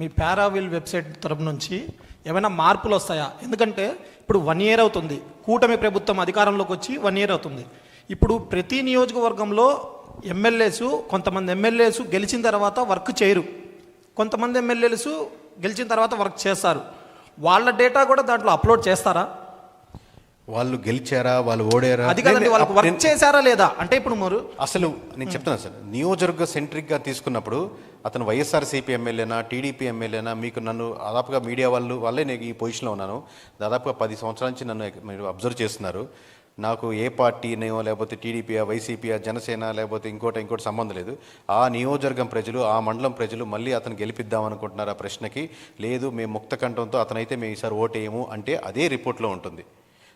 మీ పారావిల్ website తరపు నుంచి ఏమైనా మార్పులు వస్తాయా? ఎందుకంటే ఇప్పుడు వన్ ఇయర్ అవుతుంది. కూటమి ప్రభుత్వం అధికారంలోకి వచ్చి వన్ ఇయర్ అవుతుంది. ఇప్పుడు ప్రతి నియోజకవర్గంలో ఎమ్మెల్యేసు కొంతమంది ఎమ్మెల్యేసు గెలిచిన తర్వాత వర్క్ చేయరు. కొంతమంది ఎమ్మెల్యేలు గెలిచిన తర్వాత వర్క్ చేస్తారు. వాళ్ళ డేటా కూడా దాంట్లో అప్లోడ్ చేస్తారా? వాళ్ళు గెలిచారా వాళ్ళు ఓడారా? అది కదండి వాళ్ళకి వర్క్ చేశారా లేదా? అంటే ఇప్పుడు మీరు అసలు నేను చెప్తున్నాను సార్ నియోజకవర్గ సెంట్రిక్గా తీసుకున్నప్పుడు అతను వైఎస్ఆర్సీపీ ఎమ్మెల్యేనా టీడీపీ ఎమ్మెల్యేనా మీకు నన్ను దాదాపుగా మీడియా వాళ్ళు వాళ్ళే నేను ఈ పొజిషన్లో ఉన్నాను. దాదాపుగా పది సంవత్సరాల నుంచి నన్ను మీరు అబ్జర్వ్ చేస్తున్నారు. నాకు ఏ పార్టీనో లేకపోతే టీడీపీయా వైసీపీయా జనసేన లేకపోతే ఇంకోటి ఇంకోటి సంబంధం లేదు. ఆ నియోజకవర్గం ప్రజలు ఆ మండలం ప్రజలు మళ్ళీ అతను గెలిపిద్దాం అనుకుంటున్నారు ఆ ప్రశ్నకి? లేదు మేము ముక్త కంఠంతో అతనైతే మేము ఈసారి ఓటేయము అంటే అదే రిపోర్ట్లో ఉంటుంది.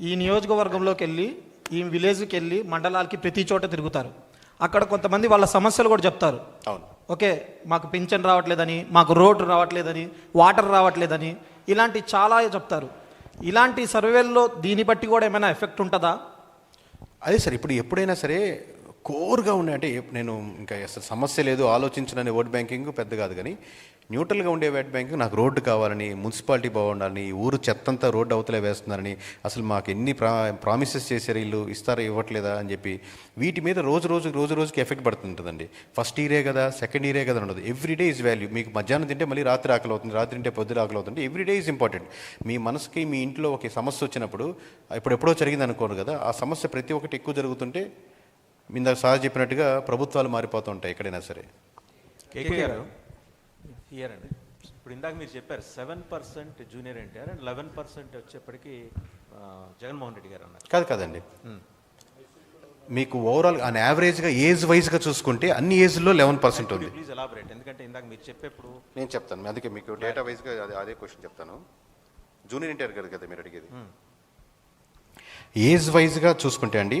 ఈ నియోజకవర్గంలోకి వెళ్ళి ఈ విలేజ్కి వెళ్ళి మండలాలకి ప్రతి చోట తిరుగుతారు. అక్కడ కొంతమంది వాళ్ళ సమస్యలు కూడా చెప్తారు. అవును. ఓకే మాకు పింఛన్ రావట్లేదని మాకు రోడ్డు రావట్లేదని వాటర్ రావట్లేదని ఇలాంటి చాలా చెప్తారు. ఇలాంటి సర్వేల్లో దీన్ని బట్టి కూడా ఏమైనా ఎఫెక్ట్ ఉంటుందా? అదే సార్ ఇప్పుడు ఎప్పుడైనా సరే కోర్గా ఉండే అంటే నేను ఇంకా అసలు సమస్య లేదు ఆలోచించనని ఓట్ బ్యాంకింగ్ పెద్ద కాదు కానీ న్యూట్రల్గా ఉండే ఓట్ బ్యాంకింగ్ నాకు రోడ్డు కావాలని మున్సిపాలిటీ బాగుండాలని ఊరు చెత్తంతా రోడ్డు అవతలే వేస్తున్నారని అసలు మాకు ఎన్ని ప్రా ప్రామిసెస్ చేశారు వీళ్ళు ఇస్తారా ఇవ్వట్లేదా అని చెప్పి వీటి మీద రోజు రోజు రోజు రోజుకి ఎఫెక్ట్ పడుతుంటుందండి. ఫస్ట్ ఇయరే కదా సెకండ్ ఇయరే కదా ఉండదు. Every day is value. మీకు మధ్యాహ్నం తింటే మళ్ళీ రాత్రి ఆకలి అవుతుంది రాత్రి తింటే పొద్దున ఆకలి అవుతుంది ఎవ్రీ డే ఇస్ ఇంపార్టెంట్. మీ మనసుకి మీ ఇంట్లో ఒక సమస్య వచ్చినప్పుడు ఇప్పుడు ఎప్పుడో జరిగింది అనుకోరు కదా ఆ సమస్య ప్రతి ఒక్కటి ఎక్కువ జరుగుతుంటే ఇందాక సార్ చెప్పినట్టుగా ప్రభుత్వాలు మారిపోతూ ఉంటాయి ఎక్కడైనా సరే. హియర్ అండి. ఇప్పుడు ఇందాక మీరు చెప్పారు seven percent junior NTR and eleven percent వచ్చేప్పటికి జగన్మోహన్ రెడ్డి గారు అన్నారు. కాదు కాదండి. మీకు ఓవరాల్ ఆన్ యావరేజ్గా ఏజ్ వైజ్గా చూసుకుంటే అన్ని ఏజ్లో లెవెన్ పర్సెంట్ ఉంది. ప్లీజ్ ఎలాబరేట్ ఎందుకంటే ఇందాక మీరు చెప్పేప్పుడు నేను చెప్తాను. అందుకే మీకు డేటా వైజ్గా అదే అదే క్వశ్చన్ చెప్తాను. జూనియర్ ఇంటర్ గారు కదా మీరు అడిగేది. ఏజ్ వైజ్గా చూసుకుంటే అండి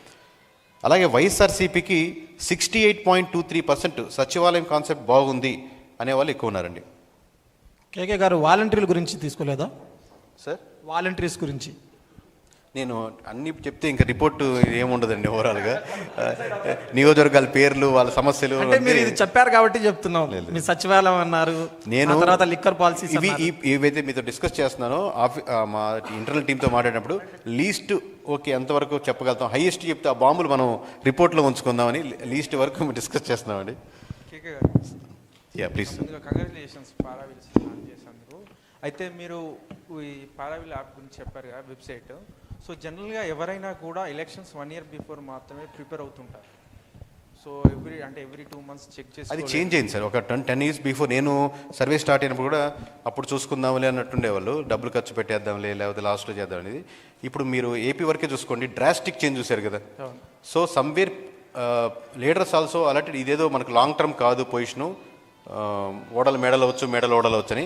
అలాగే వైఎస్ఆర్సీపీకి sixty eight point two three percent సచివాలయం కాన్సెప్ట్ బాగుంది అనేవాళ్ళు ఎక్కువ ఉన్నారండి. కేకే గారు వాలంటీర్ల గురించి తీసుకోలేదా? సార్? వాలంటీర్స్ గురించి. నేను అన్ని చెప్తే ఇంకా రిపోర్ట్ ఏముండదండి ఓవరాల్గా నియోజకవర్గాల పేర్లు వాళ్ళ సమస్యలు అంటే మీరు ఇది చెప్పారు కాబట్టి చెప్తున్నాం. మీ సచివాలయం అన్నారు నేను తర్వాత లిక్కర్ పాలసీస్ ఇవి ఏవైతే మీతో డిస్కస్ చేస్తున్నానో ఆఫీ మా ఇంటర్నల్ టీంతో మాట్లాడినప్పుడు లీస్ట్ ఓకే ఎంతవరకు చెప్పగలుగుతాం. హైయెస్ట్ చెప్తే ఆ బాంబులు మనం రిపోర్ట్లో ఉంచుకుందామని లీస్ట్ వరకు డిస్కస్ చేస్తున్నామండి. కేకే గారు యా ప్లీజ్ కంగ్రాచులేషన్స్ పారావిల్ అయితే మీరు ఈ పారావిల్ యాప్ గురించి చెప్పారు కదా వెబ్సైట్. సో జనరల్గా ఎవరైనా కూడా ఎలక్షన్స్ వన్ ఇయర్ బిఫోర్ మాత్రమే ప్రిపేర్ అవుతుంటారు. సో ఎవ్రీ అంటే ఎవ్రీ టూ మంత్స్ చెక్ చేసి అది చేంజ్ అయింది సార్. ఒక టెన్ టెన్ ఇయర్స్ బిఫోర్ నేను సర్వే స్టార్ట్ అయినప్పుడు కూడా అప్పుడు చూసుకుందాంలే అన్నట్టుండేవాళ్ళు డబ్బులు ఖర్చు పెట్టేద్దాంలే లేకపోతే లాస్ట్లో చేద్దాం అనేది. ఇప్పుడు మీరు ఏపీ వరకే చూసుకోండి. డ్రాస్టిక్ చేంజ్ చూశారు కదా. సో సమ్వేర్ లీడర్స్ ఆల్సో అలాంటి ఇదేదో మనకు లాంగ్ టర్మ్ కాదు పొజిషను ఓడలు మెడలు అవచ్చు మెడలు ఓడలు అని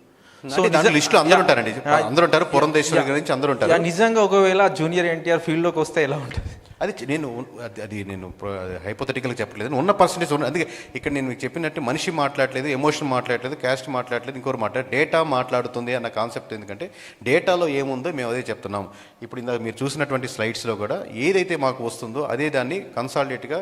అంటే దాంట్లో లిస్టులో అందరూ ఉంటారండి అందరూ ఉంటారు పురంధేశ్వరి గురించి అందరూ ఉంటారు నిజంగా ఒకవేళ జూనియర్ ఎన్టీఆర్ ఫీల్డ్లోకి వస్తే ఎలా ఉంటుంది? అది నేను అది- నేను హైపోథెటికల్గా చెప్పట్లేదు. ఉన్న పర్సంటేజ్ ఉన్న అందుకే ఇక్కడ నేను మీకు చెప్పినట్టు మనిషి మాట్లాడలేదు ఎమోషన్ మాట్లాడలేదు క్యాస్ట్ మాట్లాడలేదు ఇంకోరు మాట్లాడు డేటా మాట్లాడుతుంది అన్న కాన్సెప్ట్ ఎందుకంటే డేటాలో ఏముందో మేము అదే చెప్తున్నాం ఇప్పుడు ఇందాక మీరు చూసినటువంటి స్లైడ్స్లో కూడా ఏదైతే మాకు వస్తుందో అదే దాన్ని కన్సాలిడేట్గా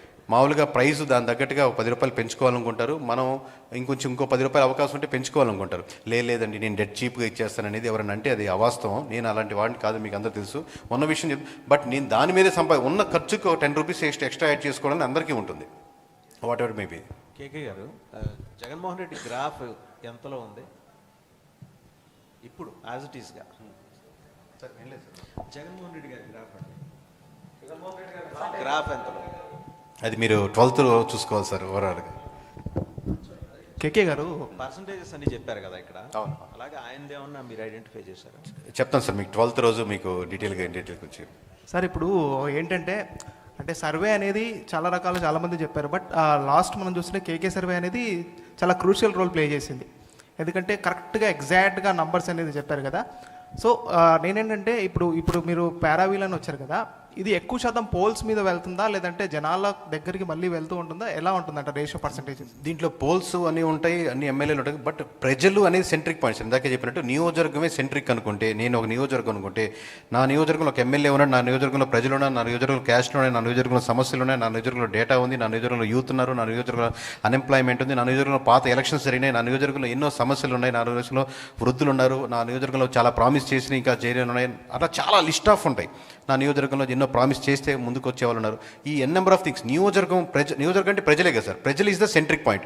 మామూలుగా ప్రైస్ దాని తగ్గట్టుగా ఒక పది రూపాయలు పెంచుకోవాలనుకుంటారు. మనం ఇంకొంచెం ఇంకో పది రూపాయలు అవకాశం ఉంటే పెంచుకోవాలనుకుంటారు. "లే- లేదండి నేను డెడ్ చీప్గా ఇచ్చేస్తాను అనేది ఎవరైనా అంటే అది అవాస్తవం. నేను అలాంటి వాడిని కాదు మీకు అందరూ తెలుసు. ఉన్న విషయం బట్ నేను దాని మీదే సంపా ఉన్న ఖర్చుకు ten rupees extra extra add చేసుకోవడానికి అందరికీ ఉంటుంది. వాట్ ఎవర్ మేబీ కేకే గారు జగన్మోహన్ రెడ్డి గ్రాఫ్ ఎంతలో ఉంది? ఇప్పుడు యాజ్ ఇట్ ఈస్గా జగన్మోహన్ రెడ్డి గారి గ్రాఫ్ అండి. జగన్మోహన్ రెడ్డి గారి గ్రాఫ్ ఎంతలో? అది మీరు ట్వెల్త్లో చూసుకోవాలి సార్ ఓవరాల్గా. కేకే గారు పర్సంటేజెస్ అన్ని చెప్పారు కదా ఇక్కడ. అవును. అలాగే ఆయనది ఏమన్నా మీరు ఐడెంటిఫై చేశారా? చెప్తాను సార్ మీకు ట్వెల్త్ రోజు మీకు డీటెయిల్గా డీటెయిల్కి వచ్చి. సార్ ఇప్పుడు ఏంటంటే అంటే సర్వే అనేది చాలా రకాలు చాలామంది చెప్పారు బట్ లాస్ట్ మనం చూస్తే కేకే సర్వే అనేది చాలా క్రూషియల్ రోల్ ప్లే చేసింది. ఎందుకంటే కరెక్ట్గా ఎగ్జాక్ట్గా నంబర్స్ అనేది చెప్పారు కదా. సో నేనేంటంటే ఇప్పుడు ఇప్పుడు మీరు పారావీల్ అని వచ్చారు కదా ఇది ఎక్కువ శాతం పోల్స్ మీద వెళ్తుందా లేదంటే జనాల దగ్గరికి మళ్ళీ వెళ్తూ ఉంటుందా ఎలా ఉంటుందంట రేషియో పర్సంటేజ్ దీంట్లో పోల్స్ అన్నీ ఉంటాయి అన్ని ఎమ్మెల్యేలు ఉంటాయి బట్ ప్రజలు అనేది సెంట్రిక్ పాయింట్స్ ఇందాక చెప్పినట్టు నియోజకవర్గమే సెంట్రిక్ అనుకుంటే నేను ఒక నియోజకవర్గం అనుకుంటే నా నియోజకవర్గంలో ఒక ఎమ్మెల్యే ఉన్నాడు నా నియోజకవర్గంలో ప్రజలు ఉన్నారు నా నియోజకవర్గంలో క్యాస్ట్లు ఉన్నాయి నా నియోజకవర్గంలో సమస్యలు ఉన్నాయి నా నియోజకవర్గంలో డేటా ఉంది నా నియోజకవర్గంలో యూత్ ఉన్నారు నా నియోజకవర్గంలో అన్ఎంప్లాయ్మెంట్ ఉంది నా నియోజకవర్గంలో పాత ఎలక్షన్స్ జరిగినాయి నా నియోజకవర్గంలో ఎన్నో సమస్యలు ఉన్నాయి నా నియోజకవర్గంలో వృద్ధులు ఉన్నారు నా నియోజకవర్గంలో చాలా ప్రామిస్ చేసిన ఇంకా చేయలేని ఉన్నాయి అట్లా చాలా లిస్ట్ ఆఫ్ ఉంటాయి నా నియోజకవర్గంలో ఎన్నో ప్రామిస్ చేస్తే ముందుకు వచ్చేవాళ్ళు ఉన్నారు ఈ ఎన్ నెంబర్ ఆఫ్ థింగ్స్ నియోజకవర్గం ప్రజ నియోజకవర్గం అంటే ప్రజలే కదా సార్. ప్రజలు ఇస్ ద సెంట్రిక్ పాయింట్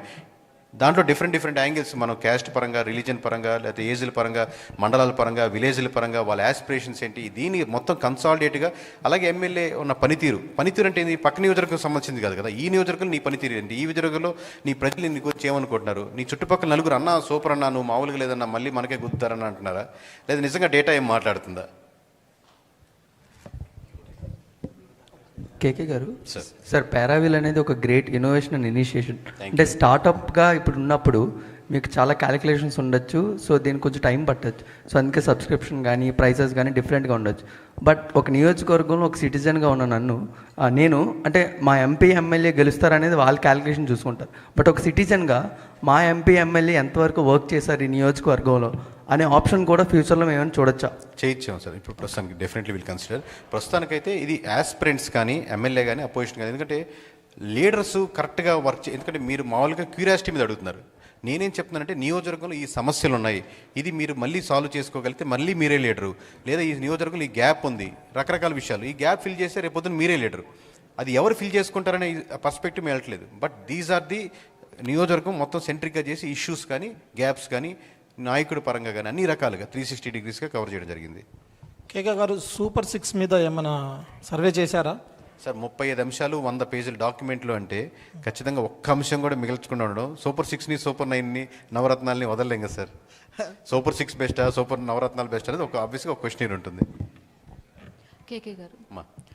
దాంట్లో డిఫరెంట్ డిఫరెంట్ యాంగిల్స్ మనం క్యాస్ట్ పరంగా రిలీజన్ పరంగా లేకపోతే ఏజ్ల పరంగా మండలాల పరంగా విలేజ్ల పరంగా వాళ్ళ యాస్పిరేషన్స్ ఏంటి దీన్ని మొత్తం కన్సాలిడేట్గా అలాగే ఎమ్మెల్యే ఉన్న పనితీరు. పనితీరు అంటే ఇది పక్క నియోజకవర్గం సంబంధించింది కాదు కదా. ఈ నియోజకవర్గం నీ పనితీరు ఏంటి? ఈ నియోజకవర్గంలో నీ ప్రజలు నీ గురించి ఏమనుకుంటున్నారు నీ చుట్టుపక్కల నలుగురు అన్న సూపర్ అన్నా నువ్వు మామూలుగా లేదన్నా మళ్ళీ మనకే గుద్దుతారని అంటున్నారా? లేదా నిజంగా డేటా ఏం మాట్లాడుతుందా? కేకే గారు? సార్. సార్ పారావిల్ అనేది ఒక గ్రేట్ ఇన్నోవేషన్ అండ్ ఇనిషియేషన్ అంటే స్టార్టప్గా ఇప్పుడు ఉన్నప్పుడు మీకు చాలా క్యాలిక్యులేషన్స్ ఉండొచ్చు సో దీనికి కొంచెం టైం పట్టచ్చు. సో అందుకే సబ్స్క్రిప్షన్ కానీ ప్రైసెస్ కానీ డిఫరెంట్గా ఉండొచ్చు. బట్ ఒక నియోజకవర్గంలో ఒక సిటిజన్గా ఉన్న నన్ను నేను అంటే మా ఎంపీ ఎమ్మెల్యే గెలుస్తారనేది వాళ్ళ క్యాలిక్యులేషన్ చూసుకుంటారు. బట్ ఒక సిటిజన్గా మా ఎంపీ ఎమ్మెల్యే ఎంతవరకు వర్క్ చేశారు ఈ నియోజకవర్గంలో? అనే ఆప్షన్ కూడా ఫ్యూచర్లో మేము చూడొచ్చా? చేయించాం సార్. ఇప్పుడు ప్రస్తుతానికి డెఫినెట్లీ విల్ కన్సిడర్. ప్రస్తుతానికైతే ఇది యాస్పిరెంట్స్ కానీ ఎమ్మెల్యే కానీ అపోజిషన్ కానీ ఎందుకంటే లీడర్స్ కరెక్ట్గా వర్క్ చే ఎందుకంటే మీరు మామూలుగా క్యూరియాసిటీ మీద అడుగుతున్నారు. నేనేం చెప్తున్నానంటే నియోజకవర్గంలో ఈ సమస్యలు ఉన్నాయి. ఇది మీరు మళ్ళీ సాల్వ్ చేసుకోగలిగితే మళ్ళీ మీరే లీడరు. లేదా ఈ నియోజకవర్గంలో ఈ గ్యాప్ ఉంది. రకరకాల విషయాలు. ఈ గ్యాప్ ఫిల్ చేస్తే రేపొద్దున మీరే లీడరు. అది ఎవరు ఫిల్ చేసుకుంటారనే పర్స్పెక్టివ్ వెళ్ళట్లేదు. బట్ దీస్ ఆర్ ది నియోజకవర్గం మొత్తం సెంట్రిక్గా చేసి ఇష్యూస్ కానీ గ్యాప్స్ కానీ నాయకుడి పరంగా కానీ అన్ని రకాలుగా త్రీ సిక్స్టీ డిగ్రీస్గా కవర్ చేయడం జరిగింది. కేకే గారు సూపర్ సిక్స్ మీద ఏమైనా సర్వే చేశారా? సార్ ముప్పై ఐదు అంశాలు వంద పేజీల డాక్యుమెంట్లు అంటే ఖచ్చితంగా ఒక్క అంశం కూడా మిగల్చకుండా ఉండడం. సూపర్ సిక్స్ని సూపర్ నైన్ని నవరత్నాలని వదలలేం కదా సార్. సూపర్ సిక్స్ బెస్టా సూపర్ నవరత్నాలు బెస్ట్ అనేది ఒక ఆబ్వియస్గా ఒక క్వశ్చన్ ఉంటుంది. కేకే గారు. నియో